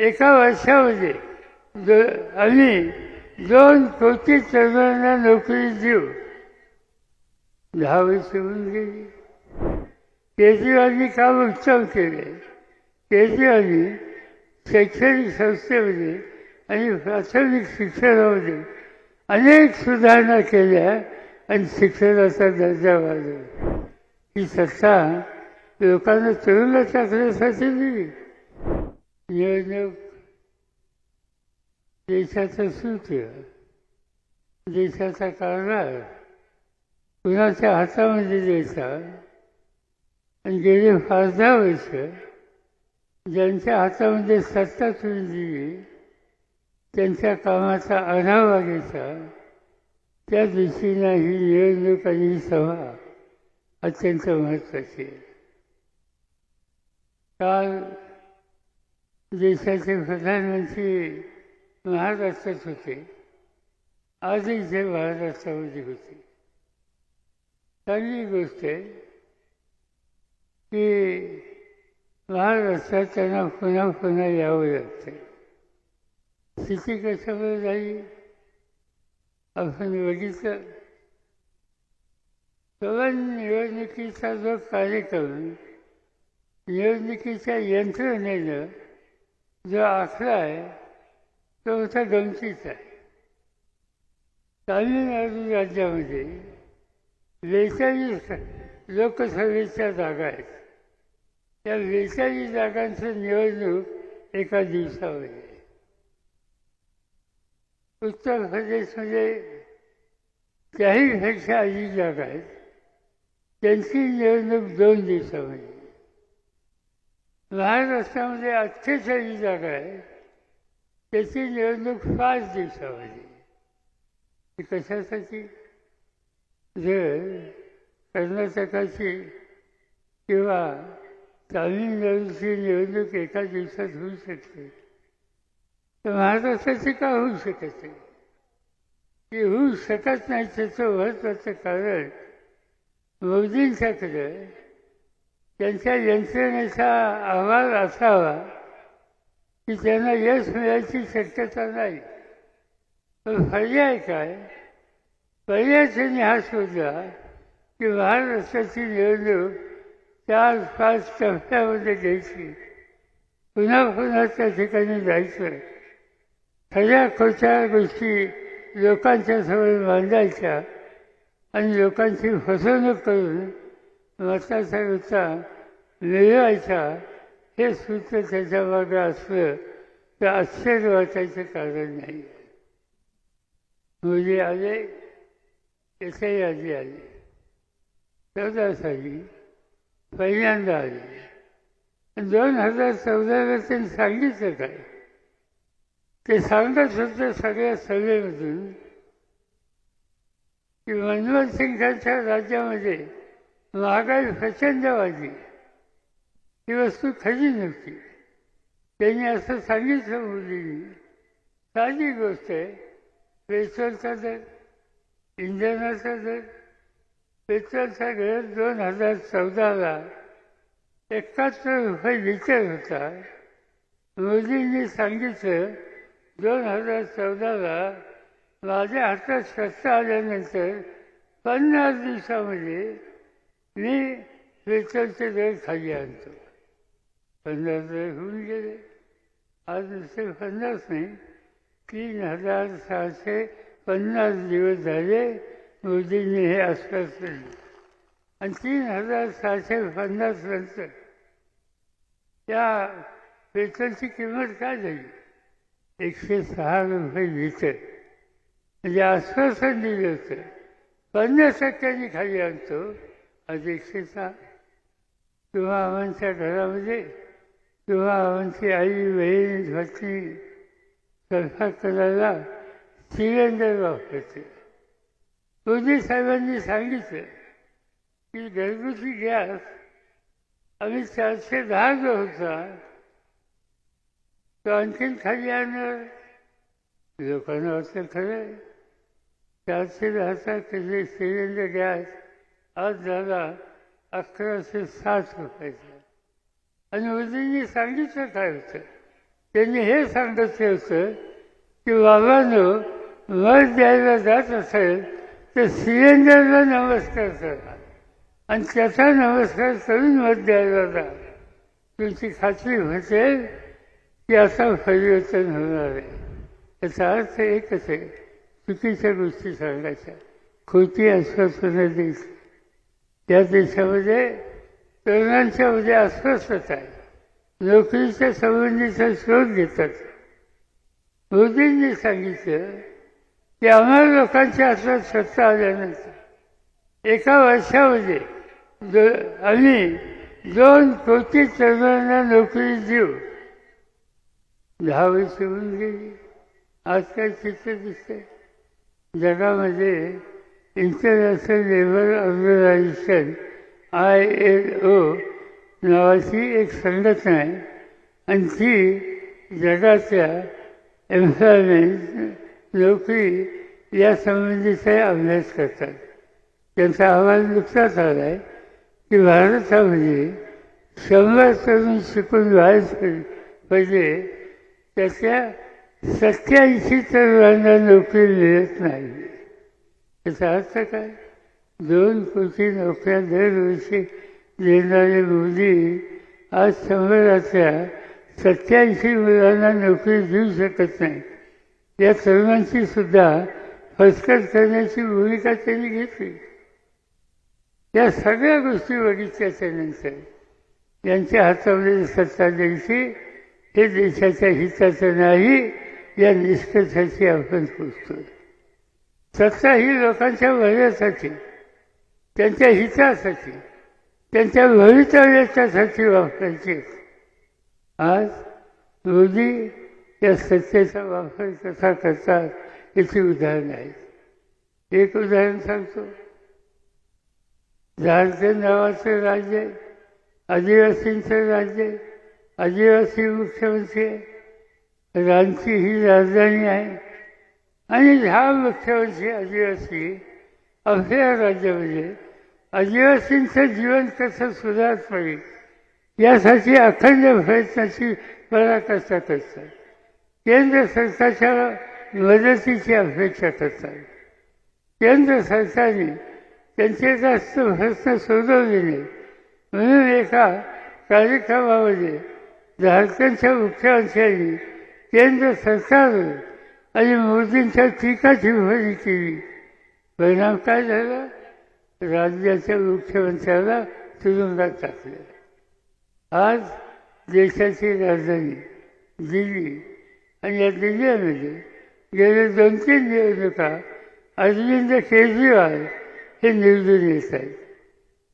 एका वर्षामध्ये दो आम्ही दोन कोटी तरुणांना नोकरी देऊ. दहा वर्ष होऊन गेली. केजरीवालनी काम उत्तम केले. केजरीवालनी शैक्षणिक संस्थेमध्ये आणि प्राथमिक शिक्षणामध्ये अनेक सुधारणा केल्या आणि शिक्षणाचा दर्जा वाढवला. ही सत्ता लोकांना तरुणला टाकण्यासाठी दिली. निवडणूक देशाचं सूत्र देशाचा कारभार कुणाच्या हातामध्ये द्यायचा? आणि गेले फार दहा वर्ष ज्यांच्या हातामध्ये सत्ता तुम्ही दिली त्यांच्या कामाचा आढावा घ्यायचा त्या दृष्टीनं ही निवडणूक आणि ही सभा अत्यंत महत्त्वाची आहे. काल देशाचे प्रधानमंत्री महाराष्ट्रात होते आजही ते महाराष्ट्रामध्ये होते. चांगली गोष्ट आहे की महाराष्ट्रात त्यांना पुन्हा पुन्हा यावं लागतं स्थिती कशामुळे झाली? आपण बघितलं सगळं निवडणुकीचा जो कार्यक्रम निवडणुकीच्या यंत्रणेनं जो आखला आहे तो मोठा गमतीचा आहे तामिळनाडू राज्यामध्ये बेचाळीस लोकसभेच्या जागा आहेत त्या बेचाळीस जागांचं निवडणूक एका दिवसामध्ये उत्तर प्रदेशमध्ये त्याहीपेक्षा अधिक जागा आहेत त्यांची निवडणूक दोन दिवसामध्ये महाराष्ट्रामध्ये अठ्ठेचाळीस जागा आहे. त्याची निवडणूक पाच दिवसामध्ये. ती कशासाठी? जर कर्नाटकाची किंवा तामिळनाडूची निवडणूक एका दिवसात होऊ शकते. तर महाराष्ट्राची का होऊ शकत नाही? होऊ शकत नाही त्याचं महत्त्वाचं कारण मोदींच्याकडे त्यांच्या यंत्रणेचा अहवाल असावा की त्यांना यश मिळायची शक्यता नाही. पण पर्याय काय? पर्याय त्यांनी हा शोधला की महाराष्ट्राची निवडणूक चार पाच टप्प्यामध्ये घ्यायची. पुन्हा पुन्हा त्या ठिकाणी जायचं. खऱ्या खोट्या गोष्टी लोकांच्या समोर मांडायच्या आणि लोकांची फसवणूक करून मताचा रुचा मिळवायचा हे सूत्र त्याच्या असलं तर आश्चर्य वाटायचं कारण नाही. मुली आले याच्याही आधी आले. चौदा साली पहिल्यांदा आले. दोन हजार चौदाला त्यांनी सांगितलं काय? ते सांगत होतं सगळ्या सभेमधून की मनमोहन सिंगांच्या राज्यामध्ये महागाई प्रचंड वाढली ही वस्तू खरी नव्हती. त्यांनी असं सांगितलं मुलींनी. साधी गोष्ट आहे. पेट्रोलचा दर इंधनाचा दर पेट्रोलचा दर दोन हजार चौदाला एकाहत्तर रुपये लिटर होता. मोदींनी सांगितलं दोन हजार चौदाला माझ्या हातात सत्ता आल्यानंतर पन्नास दिवसामध्ये मी पेट्रोलचे दर खाली आणतो. पन्नास दर होऊन गेले. आज नुसते पन्नास नाही तीन हजार सहाशे पन्नास दिवस झाले मोदींनी हे आश्वासन दिलं. आणि तीन हजार सहाशे पन्नास नंतर त्या पेट्रोलची किंमत काय झाली? एकशे सहा रुपये लिटर. म्हणजे आश्वासन दिलं होतं. पन्नास टक्क्यांनी खाली आणतो. अध्यक्षता किंवा आमच्या घरामध्ये किंवा आमची आई बहीण पत्नी स्वयंपाक सिलेंडर वापरते. मोदी साहेबांनी सांगितलं की घरगुती गॅस आम्ही चारशे दहा जो होता तो आणखीन खाली आणणार लोकांना वाटतं खरं. चारशे दहाचा किती सिलेंडर गॅस आज झाला अकराशे साठ रुपयाचा. आणि मोदींनी सांगितलं काय होतं? त्यांनी हे सांगितलं होतं की बाबांनो मत द्यायला जात असेल तर सिलेंडरला नमस्कार करा. आणि त्याचा नमस्कार करून मत द्यायला जा. तुमची खात्री होते की असं परिवर्तन होणार आहे. त्याचा अर्थ एकच आहे. चुकीच्या गोष्टी सांगायच्या. खोटी आश्वासनं द्यायची त्या देशामध्ये तरुणांच्यामध्ये अस्वस्थता आहे. नोकरीच्या संबंधीचा शोध घेतात. मोदींनी सांगितलं की आम्हाला लोकांच्या हातात सत्ता आल्यानंतर एका वर्षामध्ये दो आम्ही दोन कोटी तरुणांना नोकरी देऊ. दहा वर्ष होऊन गेली. आज काय चित्र दिसतंय. जगामध्ये international labour organization I L O नावाची एक संघटना आहे. आणि ती जगाच्या एम्प्लॉयमेंट नोकरी यासंबंधीचा अभ्यास करतात. त्यांचा अहवाल नुकताच आला आहे की भारतामध्ये शंभर तरुण शिकून बाहेर पडले त्याच्या सत्याऐंशी तरुणांना नोकरी मिळत नाही. याचा अर्थ काय दोन कोटी नोकऱ्या दरवर्षी देणारे मोदी आज समाजातल्या सत्याऐंशी मुलांना नोकरी देऊ शकत नाही. या तरुणांची सुद्धा फसकट करण्याची भूमिका त्यांनी घेतली. या सगळ्या गोष्टी बघितल्याच्या नंतर यांच्या हातामध्ये सत्ता द्यायची हे देशाच्या हिताचं नाही या निष्कर्षाची आपण पोचतो सत्ता ही लोकांच्या भल्यासाठी त्यांच्या हितासाठी त्यांच्या भवितव्याच्यासाठी वापरायची. आज मोदी या सत्तेचा वापर कसा करतात याची उदाहरणं आहेत. एक उदाहरण सांगतो. झारखंड नावाचं राज्य आहे आदिवासींचं राज्य आहे आदिवासी मुख्यमंत्री आहे. रांची ही राजधानी आहे. आणि ह्या मुख्यमंत्री आदिवासी आपल्या राज्यामध्ये आदिवासींचं जीवन कसं सुधारत पाहिजे यासाठी अखंड प्रयत्नाची पराकाष्ठा करतात केंद्र सरकारच्या मदतीची अपेक्षा करतात. केंद्र सरकारने त्यांचे जास्त प्रश्न सोडवले नाही म्हणून एका कार्यक्रमामध्ये झारखंडच्या मुख्यमंत्र्यांनी केंद्र सरकारवर आणि मोदींच्या टीकाची भरी केली. परिणाम काय झाला? राज्याच्या मुख्यमंत्र्याला तुरुंगात टाकलं. आज देशाची राजधानी दिल्ली आणि या दिल्लीमध्ये गेले दोन तीन निवडणुका अरविंद केजरीवाल हे निवडून येत आहेत.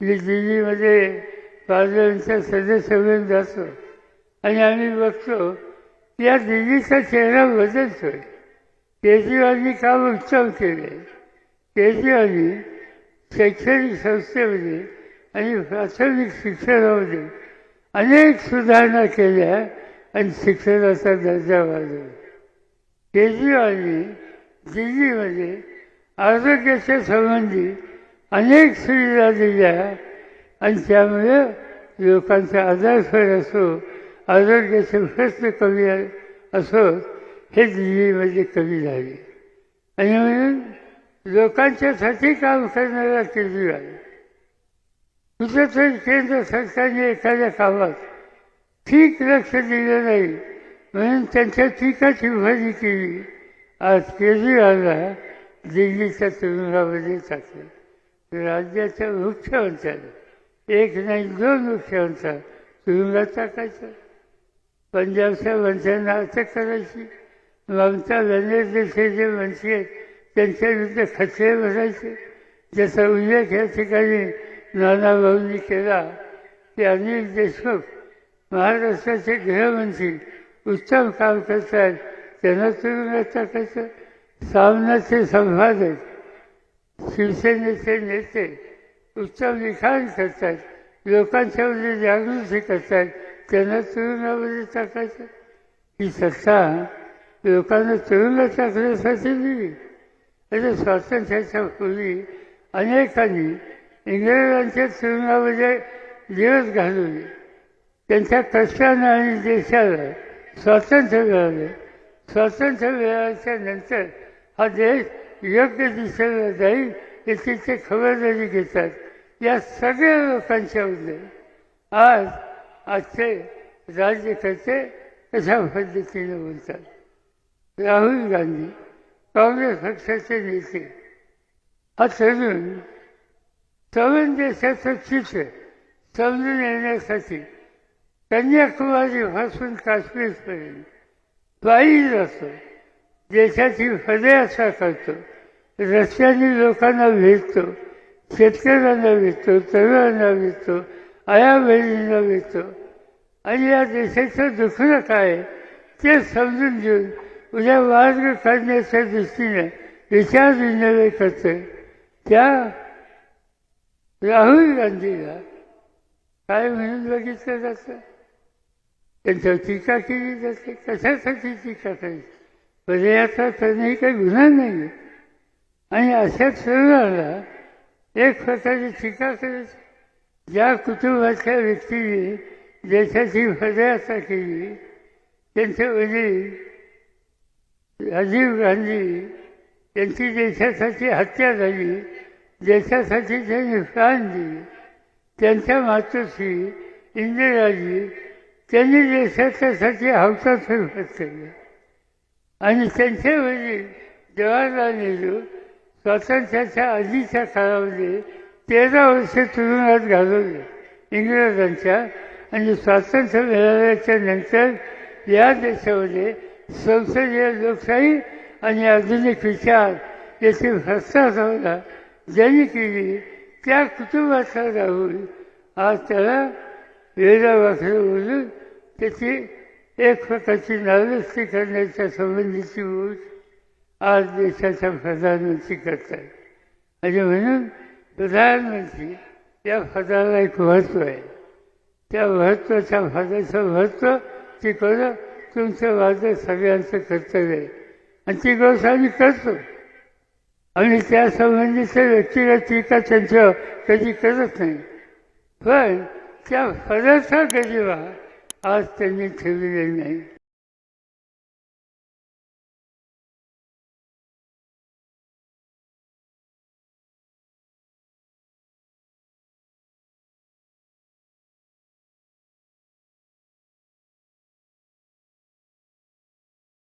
मी दिल्लीमध्ये पार्लमेंटचा सदस्य म्हणून जातो आणि आम्ही बघतो या दिल्लीचा चेहरा बदलतोय. केजरीवालनी काम उत्तम केले. केजरीवालनी शैक्षणिक संस्थेमध्ये आणि प्राथमिक शिक्षणामध्ये अनेक सुधारणा केल्या आणि शिक्षणाचा दर्जा वाढवला. केजरीवालनी दिल्लीमध्ये आरोग्याच्या संबंधी अनेक सुविधा दिल्या आणि त्यामुळे लोकांचा आजारपण असो आरोग्याचे प्रश्न कमी असो हे दिल्लीमध्ये कमी झाले. आणि म्हणून लोकांच्यासाठी काम करणारा केजरीवाल कुठंतरी केंद्र सरकारने एखाद्या कामात ठीक लक्ष दिलं नाही. म्हणून त्यांच्या टीकाची भरी केली. आज केजरीवालला दिल्लीच्या तुरुंगामध्ये टाकलं. राज्याच्या मुख्यमंत्र्याला एक नाही दोन मुख्यमंत्र्या तुरुंगात टाकायचं पंजाबच्या मंत्र्यांना अटक करायची. ममता बॅनर्जीचे जे मंत्री आहेत त्यांच्या विरुद्ध खचरे भरायचे ज्याचा उल्लेख या ठिकाणी नानाभाऊंनी केला की अनिल देशमुख महाराष्ट्राचे गृहमंत्री उत्तम काम करतात त्यांना तुरुंगात टाकायचं सामनाचे संपादक शिवसेनेचे नेते उत्तम लिखाण करतात लोकांच्यामध्ये जागृती करतात त्यांना तुरुंगामध्ये टाकायचं ही सत्ता लोकांना तुरुंगात टाकण्यासाठी दिली आणि स्वातंत्र्याच्या पूर्वी अनेकांनी इंग्रजांच्या तुरुंगामध्ये दिवस घालवले. त्यांच्या कष्टानं आणि देशाला स्वातंत्र्य मिळालं. स्वातंत्र्य मिळाल्याच्या नंतर हा देश योग्य दिशेला जाईल याची ते खबरदारी घेतात. या सगळ्या लोकांच्या लोकांच्याबद्दल आज आजचे राज्यकर्ते कशा पद्धतीने बोलतात. राहुल गांधी काँग्रेस पक्षाचे नेते. हा तरुण तरुण देशाचं चित्र समजून येण्यासाठी कन्याकुमारीपासून काश्मीरपर्यंत पायी जातो देशाची पदयात्रा करतो. रस्त्याने लोकांना भेटतो शेतकऱ्यांना भेटतो तरुणांना भेटतो आया बहिणींना भेटतो. आणि या देशाचं दुखणं काय ते समजून घेऊन उद्या वाद साधण्याच्या दृष्टीने विचार विनिमय करते त्या राहुल गांधीला काय म्हणून बघितलं जातं? त्यांच्यावर टीका केली जाते. कशासाठी टीका करायची? म्हणजे पदयात्रा करणे ही काही गुन्हा नाही आणि अशा तरुणाला एक प्रकारची टीका करायची. ज्या कुटुंबाच्या व्यक्तीने देशाची पदयात्रा केली त्यांचे वडील राजीव गांधी यांची देशासाठी हत्या झाली देशासाठी त्यांनी प्राण दिले. त्यांच्या मातोश्री इंदिराजी त्यांनी देशाच्यासाठी हौसात केले. आणि त्यांचे वडील जवाहरलाल नेहरू स्वातंत्र्याच्या आधीच्या काळामध्ये तेरा वर्ष तुरुंगात घालवले इंग्रजांच्या आणि स्वातंत्र्य मिळाल्याच्या नंतर या देशामध्ये संसदीय लोकशाही आणि आधुनिक विचार याची भ्रष्टाचार ज्यांनी केली त्या कुटुंबाचा राहून आज त्याला वेळा बोलून त्याची एक प्रकारची नालस्ती करण्याच्या संबंधीची बोल आज देशाच्या प्रधानमंत्री करतात आणि म्हणून प्रधानमंत्री या फदाला एक महत्त्व आहे. त्या महत्त्वाच्या पदाचं महत्त्व शिकवणं तुमचं माझं सगळ्यांचं कर्तव्य आहे. आणि ती गोष्ट आम्ही करतो. आणि त्यासंबंधीचं व्यक्तिगत टीका त्यांच्या कधी करत नाही. पण त्या फरचा गजिबा आज त्यांनी ठेवलेली नाही.